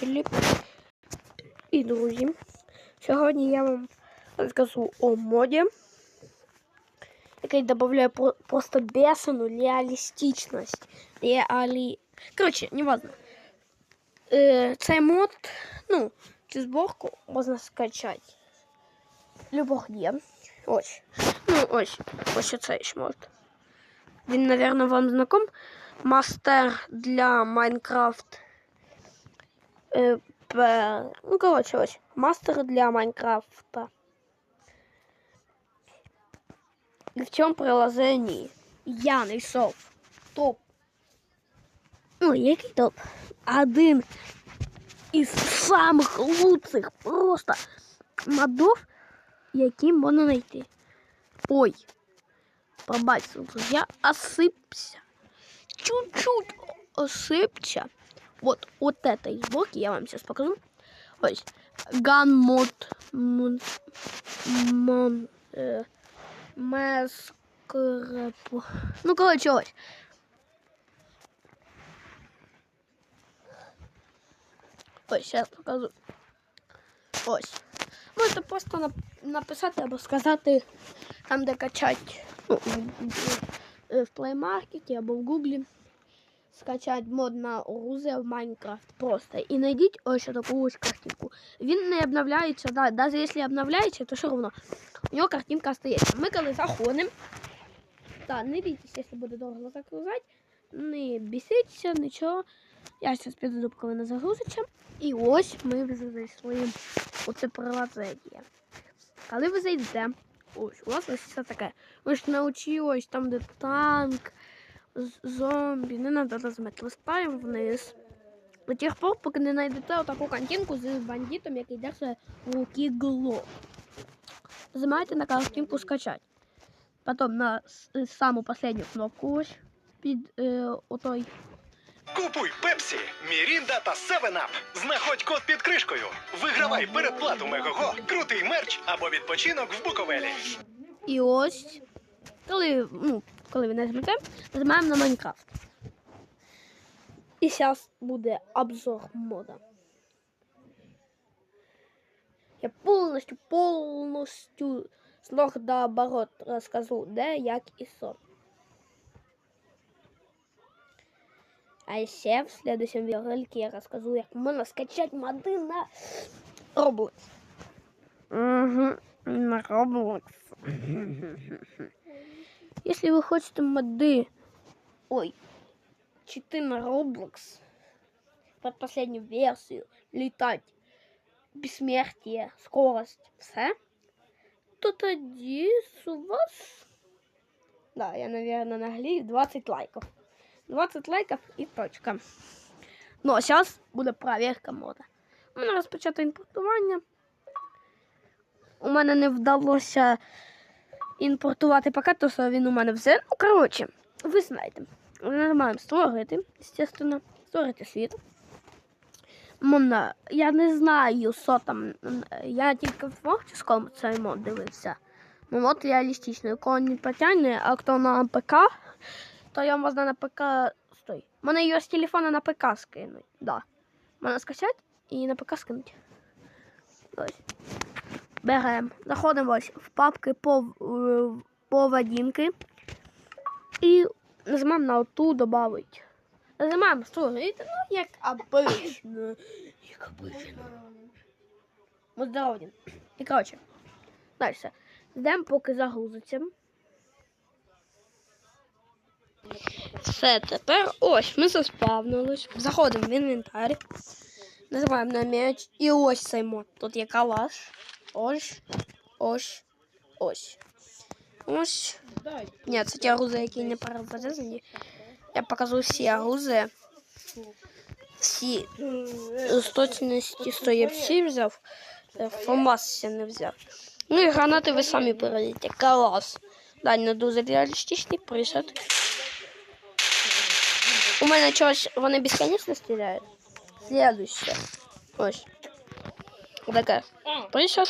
телі і друзі. Сьогодні я вам розкажу о моді, який додає просто бешену реалістичність. Реалі... Коротше, не важно. Е, цей мод, ну, цю зборку можна скачати. Любого є. Ось. Ну, ось. Ось цей мод. Він, напевно, вам знаком. Мастер для Майнкрафт. Е, Ну, коротше, ось. Мастер для Майнкрафта. І в цьому приложенні я знайшов топ. Ну, який топ? Один із самих лучших просто модов, які можна знайти. Ой, пробачте, я осыпся. Чуть-чуть осыпся. Вот, вот этой сборки я вам сейчас покажу. Ось. Gun мод. Мон. Э. Ну, короче, ось. Ось, сейчас покажу. Ось. Можете просто нап- написати або сказати там, де качать ну, в- в- в Market або в Гуглі. Скачать мод на оружие в Майнкрафт просто. І знайдіть ось таку ось картинку. Він не обновляється, да, навіть якщо обновляється, то все одно у нього картинка остається. Ми коли заходимо, так, не бійтесь, якщо буде довго загрузати, не бісіться, нічого. Я зараз піду, коли не загрузиться. І ось ми вже зайшли у це приложення. Коли ви зайдете, ось у вас ось все таке. Ви ж научились там, де танк, зомбі, не треба розмити. Листаємо вниз. До тих пор, поки не знайдете отаку картинку з бандитом, який в руки глок. Нажимаєте на картинку скачать. Потім на саму последню кнопку ось під е, отой Купуй Пепсі, Мірінда та Севенап. Знаходь код під кришкою. Вигравай передплату Мегого, крутий мерч або відпочинок в Буковелі. І ось, коли, ну, коли ви нажмете, нажимаємо на Майнкрафт. І зараз буде обзор мода. Я повністю, повністю з ног до оборот розкажу, де, як і що. А ще в следующем відеоролике я розкажу, як можна скачати моди на Roblox. Угу, на Roblox. Если вы хотите моды, ой, читы на Roblox под последнюю версию, летать, бессмертие, скорость, все, то тоді у вас, да, я, наверное, наглею 20 лайков. 20 лайков и точка. Ну, а сейчас буде проверка мода. У мене розпочато імпортування. У мене не вдалося імпортувати поки, то що він у мене все. Ну, коротше, ви знаєте. Нажимаємо створити, естественно, створити світ. Можна, я не знаю, що там. Я тільки в творческому цей мод дивився. Ну, мод реалістичний. Кого не потягне, а хто на ПК, то його можна на ПК. Стой. Мене його з телефона на ПК скинуть. Да. Можна скачати і на ПК скинуть. Ось. Беремо, заходимо ось в папки поведінки і нажимаємо на оту добавить. Нажимаємо створити, ну як обично. Як обично. Ми здорові. І коротше. Далі. Ждемо, поки загрузиться. Все, тепер ось ми заспавнились. Заходимо в інвентар. Називаємо на м'яч. І ось цей. Тут є калаш. Ось. Ось. Ось. Ось. Ні, це ті грузи, які не перезарізані. Я покажу всі грузи. Всі з точності 100 я всі взяв. Е, Фомас ще не взяв. Ну і гранати ви самі перейдете. Калас. Да, не дуже реалістичний присад. У мене чогось вони безконечно стріляють. Следующее. Ось. Отака присад.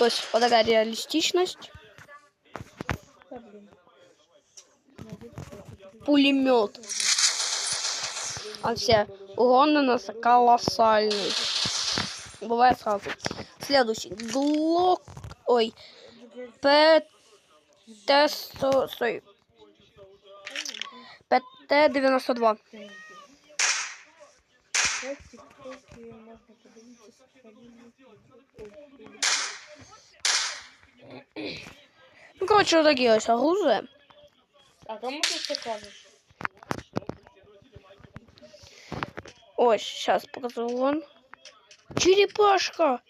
Ось отака реалістичність. Пулемет. А все, урон у нас колоссальный. Бывает сразу. Следующий. Глок... Ой. ПТ-100... Стой. ПТ-92. Ну, короче, вот такие вот оружия. А кому ти це кажеш? Ой, сейчас покажу вон. Черепашка.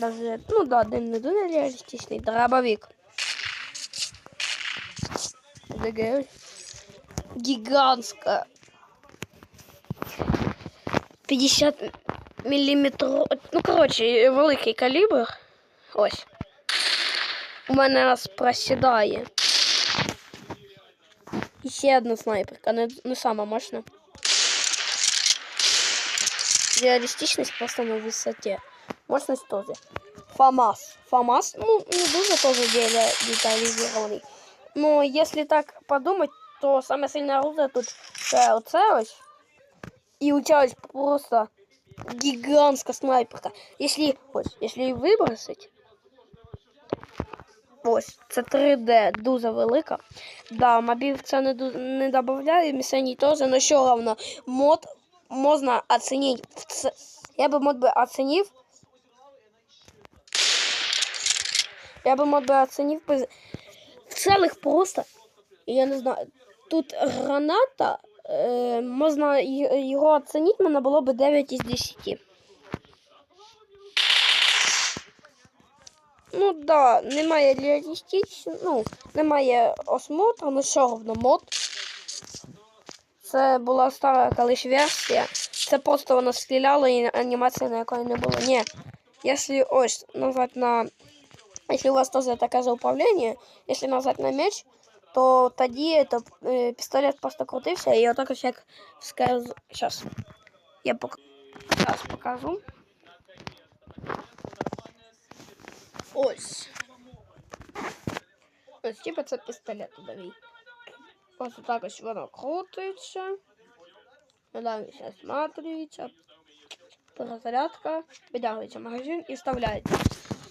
Даже, ну да, один не дуже реалістичний дробовик. Такая гигантская. 50 миллиметров. Ну, короче, великий калібр. Ось. У мене аж просідає. І ще одна снайперка, не, не сама мощна. Реалістичність просто на висоті. Мощність теж. ФАМАС. ФАМАС, ну, не дуже теж деле деталізований. Ну, якщо так подумати, то саме сильне оружие тут це оце ось. І у тебя ось просто гігантська снайперка. Якщо, ось, якщо її вибросить, Ось, це 3D, дуже велика. Да, мобіль це не, ду- не додає, місцевні теж, але все равно мод можна оцінити. в ц- Я би мод би оцінив. Я би мод би оцінив целых просто. Я не знаю. Тут граната. Е, можна його оцінити, мене було б 9 із 10. Ну да, немає реалістично, ну, немає осмотру, але все одно мод. Це була стара колись версія. Це просто вона стріляла і анімації на якої не було. Ні. Якщо ось нажать на. Якщо у вас теж таке же управління, якщо нажать на меч, то тоді это, е, пістолет просто крутився і отак ось як скажу. Сейчас. Я пок... Зараз покажу. Ось. Ось, типа це пістолет удавій. Ось так ось воно крутиться. Далі все смотриться. Перезарядка. Видягується магазин і вставляється.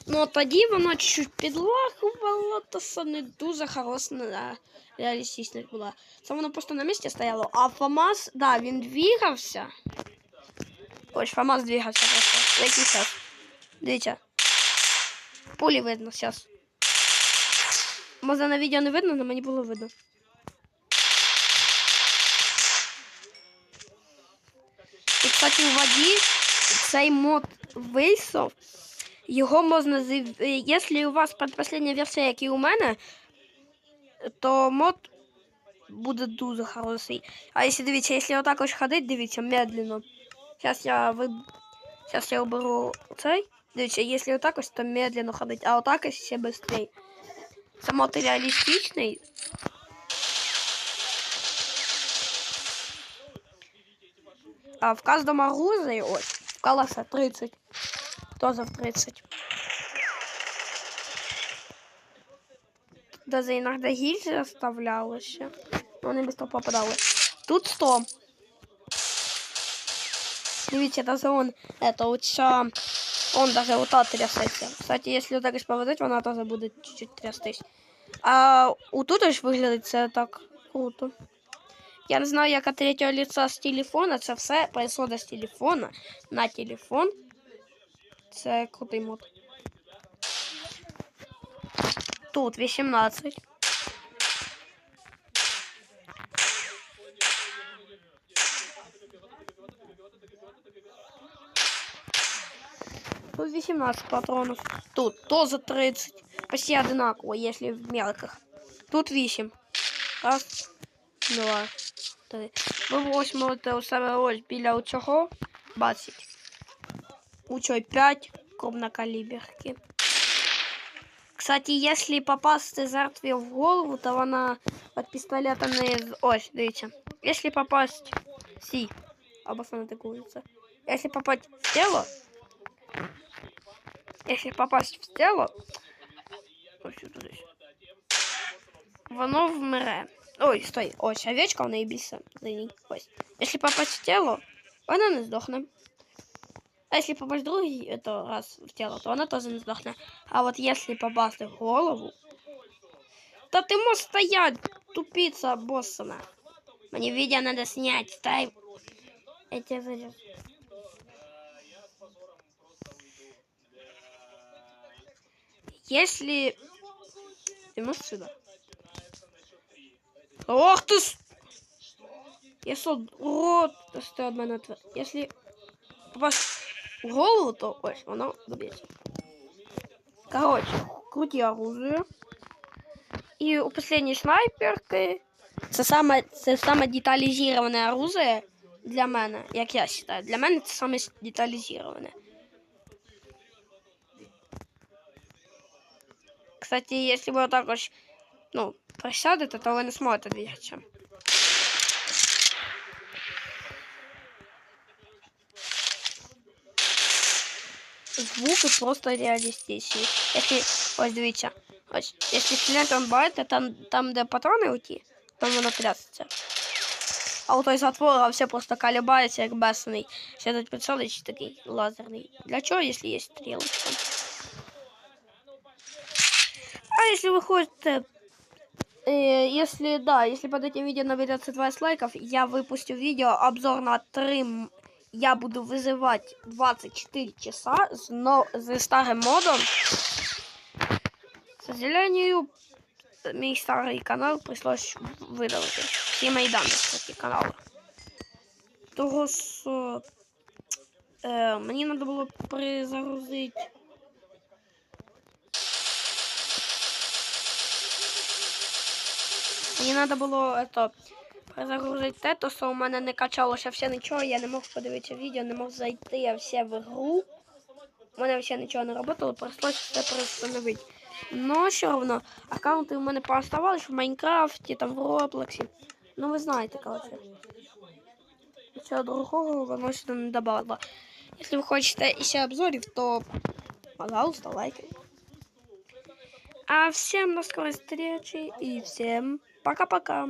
Ну тоді воно чуть-чуть підлагувало, то це не дуже хороша реалістичність була. Це воно просто на місці стояло. А ФАМАС, да, він двигався. Ось ФАМАС двигався просто. Який час. Дивіться. Пулі видно зараз. Може на відео не видно, але мені було видно. І, кстати, у воді цей мод вийшов. Його можна е, Якщо у вас предпоследня версія, як і у мене, то мод буде дуже хороший. А якщо дивіться, якщо отак ось ходить, дивіться, медленно. Зараз я ви... Зараз я оберу цей. Дивіться, якщо отак ось, то медленно ходить, а отак ось ще швидше. Само ти реалістичний. А в каждом оружии, ой, в колоса 30. Тоже в 30. Даже иногда гильзы оставлялось. Но они быстро попадали. Тут 100. Видите, даже он, это вот вся, он даже вот так трясется. Кстати, если так ось поводить, вона тоже буде чуть-чуть трястись. А у тут ось виглядить це так круто. Я не знаю, як третього лица з телефона. Це все происходить з телефона на телефон. Це крутий мод. Тут 18. Тут 18 патронов. Тут тоже 30. Почти одинаково, если в мелких. Тут 8. Раз, два, три. Ось можете у себе ось біля цього бачити. У цій 5 крупнокаліберки. Кстати, если попасти жертві в голову, то вона від пістолета не з- ось, дивіться. Если попасть сі, або саме атакується. Если попасть в тело, если попасть в тело, ось сюди, десь. воно вмре. Ой, стой, ось овечка в неї більше за ній. Ось. Якщо попасть в тіло, вона не здохне. А якщо попасть в другий это раз в тіло, то вона теж не здохне. А от якщо попасти в голову, то ти можеш стоять, тупіця боссана. Мені відео надо снять, стай. Я тебе зараз. Если... Ты можешь сюда? Ох ты ж! Я что, рот что от мене твер. Если попасть в голову, то ось, воно доб'ється. Короче, крути оружие. І у последней снайперки це саме, це саме деталізоване оружие для мене, як я вважаю. Для мене це саме деталізоване. Кстати, если вы вот так вот, ну, присядете, то вы не сможете двигаться. Звуки просто реалістичні. Якщо, ось дивіться, ось, якщо клієнтом бачите, там, там, де патрони оті, там воно трясеться. А у той затвора все просто колебається, як бесений. Ще тут прицелич такий лазерний. Для чого, якщо є стрілочка? А если вы хотите, э, если да, если под этим видео наберется 20 лайков, я выпустю видео обзор на 3. м- Я буду вызывать 24 часа с, но, с старым модом. К сожалению, мій старий канал пришлось видалити. Всі мої дані, кстати, каналу. Того що е, мені треба було перезагрузити. Мені треба було это, перезагрузити те, то що у мене не качалося все нічого, я не мог подивитися відео, не мог зайти я все в гру. У мене все нічого не працювало, прийшлося все перестановити. Но все одно, аккаунти у мене пооставались в Майнкрафті, там в Роблоксі. Ну ви знаєте, короче. Нічого другого воно сюди не добавило. Якщо ви хочете ще обзорів, то, пожалуйста, лайки. А всем до скорой встречи и всем пока-пока.